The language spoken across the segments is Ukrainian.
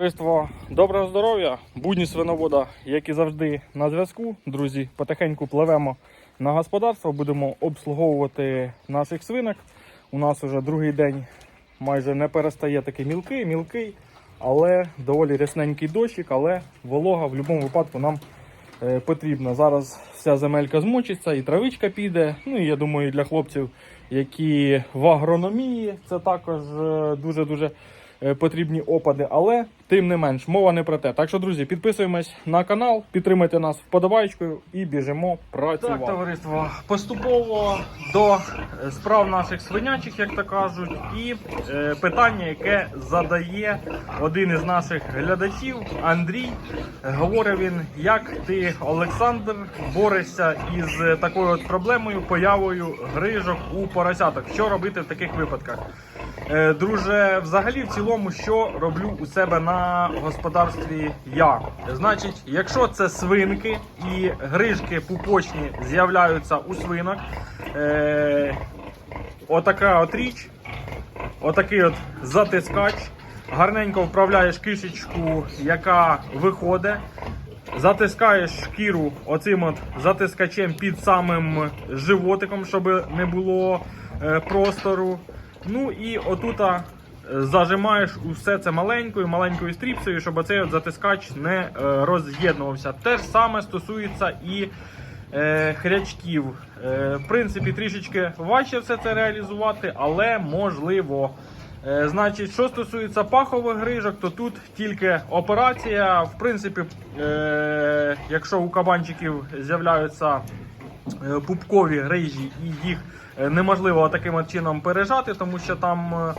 Товариство, доброго здоров'я, будні свиновода, як і завжди, на зв'язку. Друзі, потихеньку пливемо на господарство, будемо обслуговувати наших свинок. У нас вже другий день майже не перестає такий мілкий, мілкий, але доволі рясненький дощик, але волога в будь-якому випадку нам е, потрібна. Зараз вся земелька змочиться і травичка піде. Ну і я думаю, для хлопців, які в агрономії, це також е, дуже-дуже е, потрібні опади, але тим не менш, мова не про те. Так що, друзі, підписуємось на канал, підтримайте нас вподобайкою і біжимо працювати. Так, товариство, поступово до е, справ наших свинячих, як то кажуть, і е, питання, яке задає один із наших глядачів, Андрій. Говорить він, як ти, Олександр, борешся із такою от проблемою, появою грижок у поросяток. Що робити в таких випадках? Е, Друже, взагалі, в цілому, що роблю у себе на господарстві я. Значить, якщо це свинки і грижки пупочні з'являються у свинок, е, отака от річ, отакий от затискач, гарненько вправляєш кишечку, яка виходить. Затискаєш шкіру оцим от затискачем під самим животиком, щоб не було е, простору. Ну і отута зажимаєш усе це маленькою, маленькою стріпсою, щоб оцей от затискач не е, роз'єднувався. Те ж саме стосується і е, хрячків. Е, в принципі, трішечки важче все це реалізувати, але можливо. Е, Значить, що стосується пахових грижок, то тут тільки операція. В принципі, е, якщо у кабанчиків з'являються е, пупкові грижі і їх е, неможливо таким чином пережати, тому що там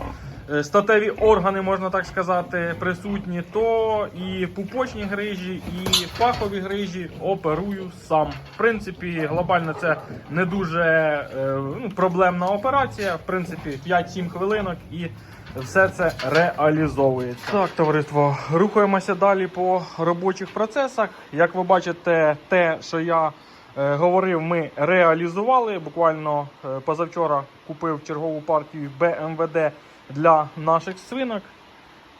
статеві органи, можна так сказати, присутні, то і пупочні грижі, і пахові грижі оперую сам. В принципі, глобально це не дуже е, ну, проблемна операція. В принципі, 5-7 хвилинок і все це реалізовується. Так, товариство, рухаємося далі по робочих процесах. Як ви бачите, те, що я е, говорив, ми реалізували. Буквально е, позавчора купив чергову партію БМВД для наших свинок.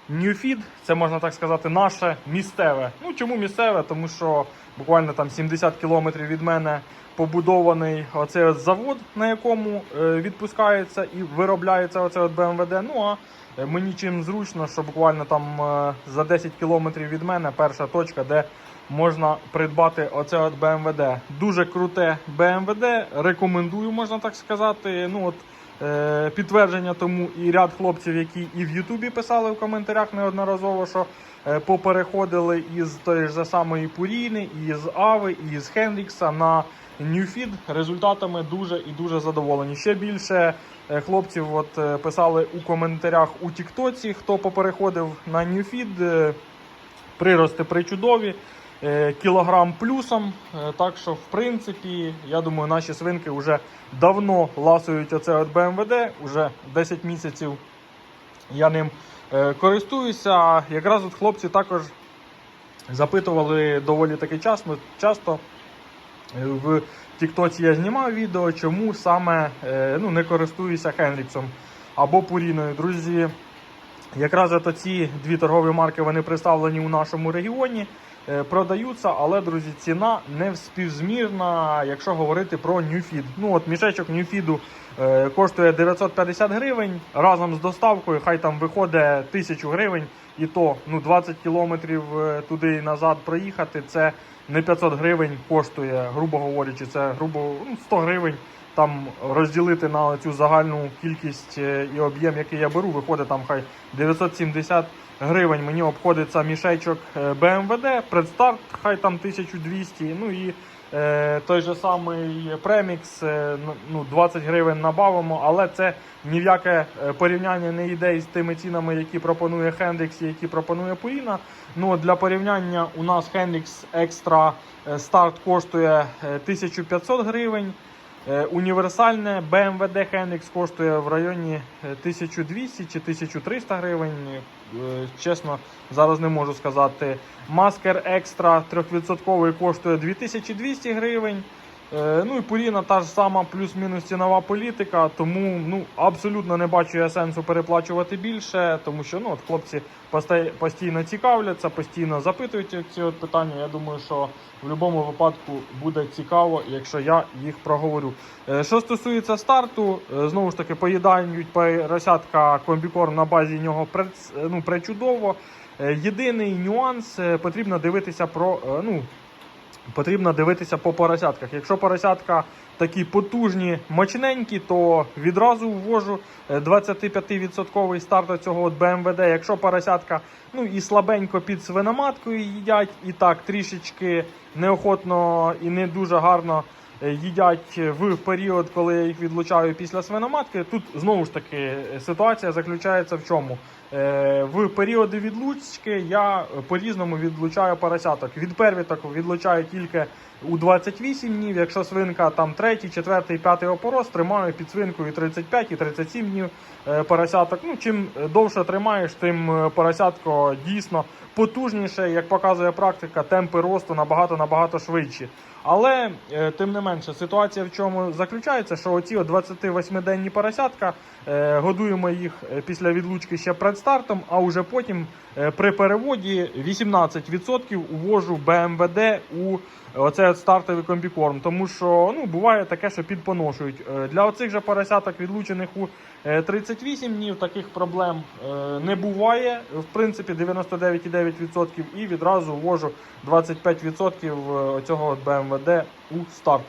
Newfeed, це можна так сказати, наше місцеве. Ну чому місцеве? Тому що буквально там 70 кілометрів від мене побудований оцей от завод, на якому е, відпускається і виробляється оце от БМВД. Ну а е, мені чим зручно, що буквально там е, за 10 кілометрів від мене перша точка, де можна придбати оце от БМВД. Дуже круте БМВД. Рекомендую, можна так сказати. Ну от Підтвердження тому і ряд хлопців, які і в Ютубі писали в коментарях неодноразово, що е, попереходили із тої ж самої Пуріни, і з Ави, і з Хендрікса на Newfeed. Результатами дуже і дуже задоволені. Ще більше е, хлопців от, е, писали у коментарях у Тіктоці, хто попереходив на. Е, Прирости причудові. Е, Кілограм плюсом. Е, Так що, в принципі, я думаю, наші свинки вже давно ласують оце от БМВД. Уже 10 місяців я ним е, користуюся. Якраз от хлопці також запитували доволі таки часто. часто. В Тіктоці я знімав відео, чому саме ну, не користуюся Хенріксом або Пуріною. Друзі, якраз ці дві торгові марки вони представлені у нашому регіоні, продаються, але, друзі, ціна не співзмірна, якщо говорити про Ньюфід. Ну от мішечок Ньюфіду е, коштує 950 гривень разом з доставкою, хай там виходить 1000 гривень, і то ну, 20 кілометрів е, туди і назад проїхати, це не 500 гривень коштує, грубо говорячи, це грубо ну, 100 гривень. Там розділити на цю загальну кількість е, і об'єм, який я беру, виходить там хай 970 гривень. Мені обходиться мішечок БМВД, предстарт, хай там 1200. Ну і е, той же самий Premix, е, ну 20 гривень набавимо, але це ні в яке е, порівняння не йде із тими цінами, які пропонує Хендрікс і які пропонує Пуїна. Ну для порівняння у нас Хендрікс Extra е, старт коштує е, 1500 гривень. Е, Універсальне BMW Hendrix коштує в районі е, 1200 чи 1300 гривень. Е, Чесно, зараз не можу сказати. Маскер Екстра 3% коштує 2200 гривень. Е, Ну і Пуріна та ж сама плюс-мінус цінова політика, тому ну абсолютно не бачу я сенсу переплачувати більше, тому що ну от хлопці постійно цікавляться, постійно запитують ці от питання. Я думаю, що в будь-якому випадку буде цікаво, якщо я їх проговорю. Е, Що стосується старту, е, знову ж таки поїдають поросятка комбікорм на базі нього ну, пречудово. Єдиний нюанс потрібно дивитися про ну. Потрібно дивитися по поросятках. Якщо поросятка такі потужні, мощненькі, то відразу ввожу е, 25% старт цього от БМВД. Якщо поросятка ну і слабенько під свиноматкою їдять, і так трішечки неохотно і не дуже гарно е, їдять в період, коли я їх відлучаю після свиноматки. Тут знову ж таки е, ситуація заключається в чому? Е, В періоди відлучки я по-різному відлучаю поросяток. Від первіток відлучаю тільки у 28 днів. Якщо свинка там 3, 4, 5 опорос, тримаю під свинкою 35 і 37 днів е, поросяток. Ну, чим довше тримаєш, тим е, поросятко дійсно потужніше, як показує практика, темпи росту набагато набагато швидші. Але тим не менше, ситуація в чому заключається, що оці 28-денні поросятка годуємо їх після відлучки ще перед стартом, а вже потім е, при переводі 18% увожу БМВД у оцей от стартовий комбікорм. Тому що ну, буває таке, що підпоношують. Е, Для оцих же поросяток, відлучених у е, 38 днів, таких проблем е, не буває. В принципі, 99,9% і відразу ввожу 25% е, цього БМВД у старт.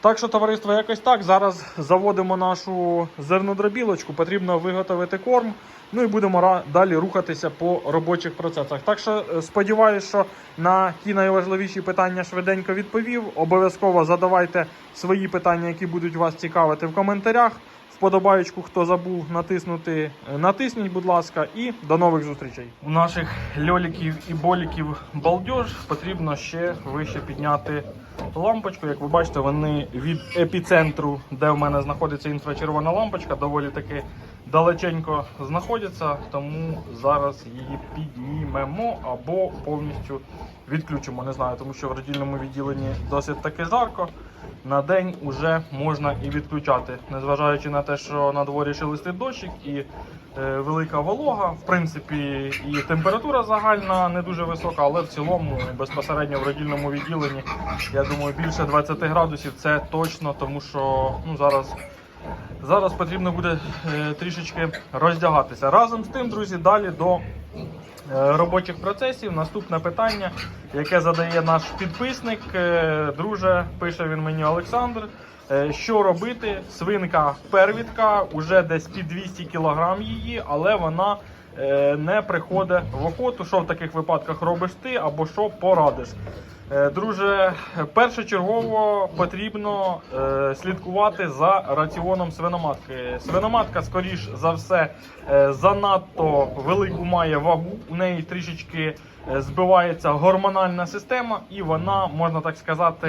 Так що, товариство, якось так. Зараз заводимо нашу зернодробілочку, потрібно виготовити корм. Ну і будемо далі рухатися по робочих процесах. Так що е, сподіваюся, що на ті найважливіші питання швиденько відповів. Обов'язково задавайте свої питання, які будуть вас цікавити в коментарях. Вподобаючку, хто забув натиснути, е, натисніть, будь ласка, і до нових зустрічей. У наших льоліків і боліків балдеж потрібно ще вище підняти лампочку. Як ви бачите, вони від епіцентру, де в мене знаходиться інфрачервона лампочка, доволі таки далеченько знаходяться, тому зараз її піднімемо або повністю відключимо. Не знаю, тому що в родільному відділенні досить таки жарко. На день уже можна і відключати, незважаючи на те, що на дворі шелестить дощик і е, велика волога. В принципі, і температура загальна не дуже висока, але в цілому безпосередньо в родільному відділенні, я думаю, більше 20 градусів це точно, тому що ну зараз. Зараз потрібно буде е, трішечки роздягатися. Разом з тим, друзі, далі до робочих процесів. Наступне питання, яке задає наш підписник. Е, Друже, пише він мені Олександр. Е, Що робити? Свинка первітка, уже десь під 200 кг її, але вона е, не приходить в охоту. Що в таких випадках робиш ти або що порадиш? Е, Друже, першочергово потрібно е, слідкувати за раціоном свиноматки. Свиноматка, скоріш за все, е, занадто велику має вагу. У неї трішечки е, збивається гормональна система, і вона, можна так сказати,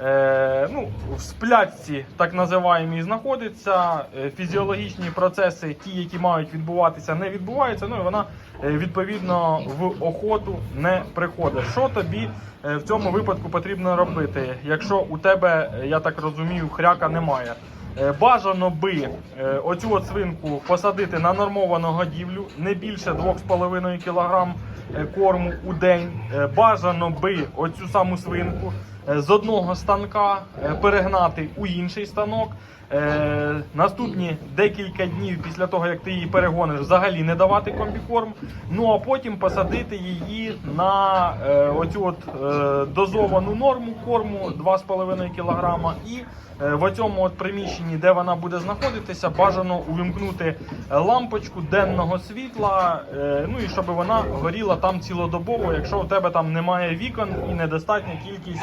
е, ну, в сплячці так називаємій знаходиться. Е, Фізіологічні процеси, ті, які мають відбуватися, не відбуваються. Ну і вона відповідно в охоту не приходить. Що тобі е, в цьому випадку потрібно робити, якщо у тебе, е, я так розумію, хряка немає? Е, Бажано би е, оцю свинку посадити на нормовану годівлю не більше 2,5 кг е, корму у день. Е, Бажано би оцю саму свинку е, з одного станка е, перегнати у інший станок. Е, наступні декілька днів після того, як ти її перегониш, взагалі не давати комбікорм. Ну а потім посадити її на е, оцю от е, дозовану норму корму 2,5 кг. І е, в цьому от приміщенні, де вона буде знаходитися, бажано увімкнути е, лампочку денного світла. е, ну і щоб вона горіла там цілодобово, якщо у тебе там немає вікон і недостатня кількість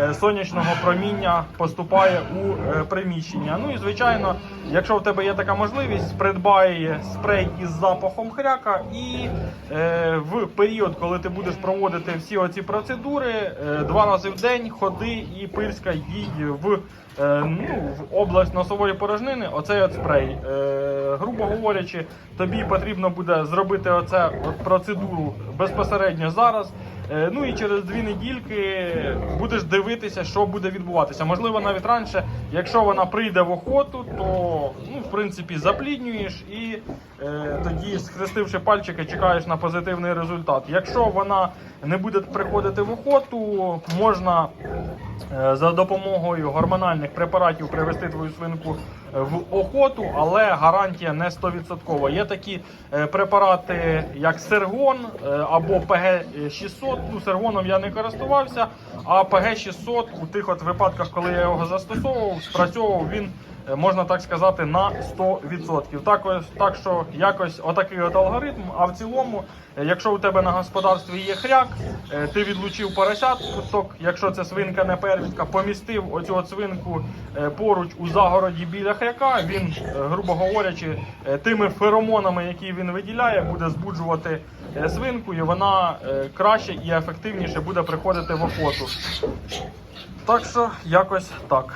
е, сонячного проміння поступає у е, приміщення. Ну і звичайно, якщо в тебе є така можливість, придбай спрей із запахом хряка, і е, в період, коли ти будеш проводити всі оці процедури, е, два рази в день ходи і пирська їй в. Е, Ну, в область носової порожнини оцей от спрей. Е, грубо говорячи, тобі потрібно буде зробити оце от процедуру безпосередньо зараз. Е, Ну і через дві недільки будеш дивитися, що буде відбуватися. Можливо, навіть раніше, якщо вона прийде в охоту, то принципі запліднюєш і е, тоді, схрестивши пальчики, чекаєш на позитивний результат. Якщо вона не буде приходити в охоту, можна е, за допомогою гормональних препаратів привести твою свинку е, в охоту, але гарантія не 100%. Є такі е, препарати, як Сергон е, або ПГ-600. Ну, Сергоном я не користувався, а ПГ-600 у тих от випадках, коли я його застосовував, спрацьовував він. Е, Можна так сказати, на 100%. Так, так що якось отакий от алгоритм. А в цілому, е, якщо у тебе на господарстві є хряк, е, ти відлучив поросяток, якщо це свинка не первістка, помістив оцю от свинку поруч у загороді біля хряка, він, грубо говорячи, тими феромонами, які він виділяє, буде збуджувати свинку, і вона краще і ефективніше буде приходити в охоту. Так що якось так.